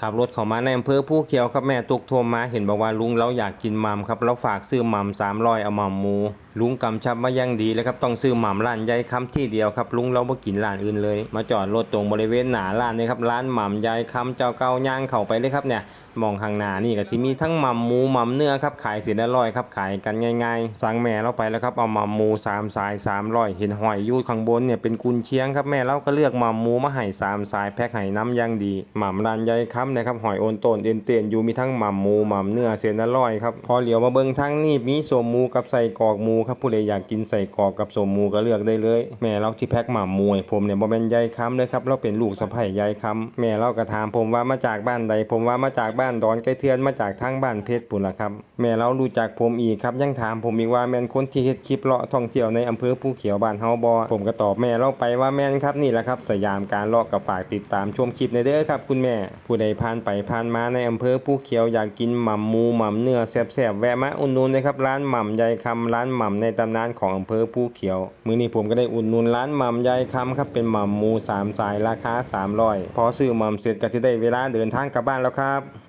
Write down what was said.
ขับรถเข้ามาในอำเภอผู้เขียวครับแม่ตุกโทรมาเห็นบอกว่าลุงเราอยากกินหมัมครับเราฝากซื้อหมัมสามร้อยเอาหมัมหมู ลุงกำชับมาย่างดีเลยครับต้องซื้อหม่ำร้านยายคำที่เดียวครับลุงเราบ่กินร้านอื่นเลย มาจอดรถตรงบริเวณหน้าร้านนี่ครับร้านหม่ำยายคำเจ้าเก่าย่างเข้าไปเลยครับเนี่ยมองข้างหน้านี่ก็สิมีทั้งหม่ำหมูหม่ำเนื้อครับขายสินอร่อยครับขายกันง่ายๆสั่งแม่เราไปแล้วครับเอาหม่ำหมูสามสายสามร้อยเห็นหอยยู่ข้างบนเนี่ยเป็นกุนเชียงครับแม่เราก็เลือกหม่ำหมูมาให้สามสายแพ็คให้น้ำย่างดีหม่ำร้านยายคำนะครับหอยโอนตนเอ็นเตียนอยู่มีทั้งหม่ำหมูหม่ำเนื้อเส้นอร่อยครับพอเหลียวมาเบิ่งทางนี่มีสมหมูกับใส่กอกหมูครับผู้ใดอยากกินใส่กรอกกับสมหมูก็เลือกได้เลย แม่เราที่แพ็คหม่ำมูให้ผมเนี่ยบ่แม่นยายคำเลยครับเราเป็นลูกสะใภ้ยายคำแม่เราก็ถามผมว่ามาจากบ้านใด ผมว่ามาจากบ้านดอนใกล้เทือนมาจากทางบ้านเพชรปุ่นละครับแม่เรารู้จักผมอีกครับยังถามผมอีกว่าแม่นคนที่เฮ็ดคลิปเลาะท่องเที่ยวในอำเภอภูเขียวบ้านเฮาบ่ผมก็ตอบแม่เราไปว่าแม่นครับนี่แหละครับสยามการเลาะกับฝากติดตามชมคลิปในเด้อครับคุณแม่ ผู้ใดผ่านไปผ่านมาในอำเภอภูเขียวอยากกินหม่ำหมูหม่ำเนื้อแซ่บๆแวะมาอุ่นนุนนะครับร้านหม่ำยายคำร้านหม่ำในตำนานของอำเภอภูเขียว มือนี้ผมก็ได้อุ่นนุนร้านหม่ำยายคำครับเป็นหม่ำมูสามสายราคา300พอซื้อหม่ำเสร็จก็จะได้เวลาเดินทางกลับบ้านแล้วครับ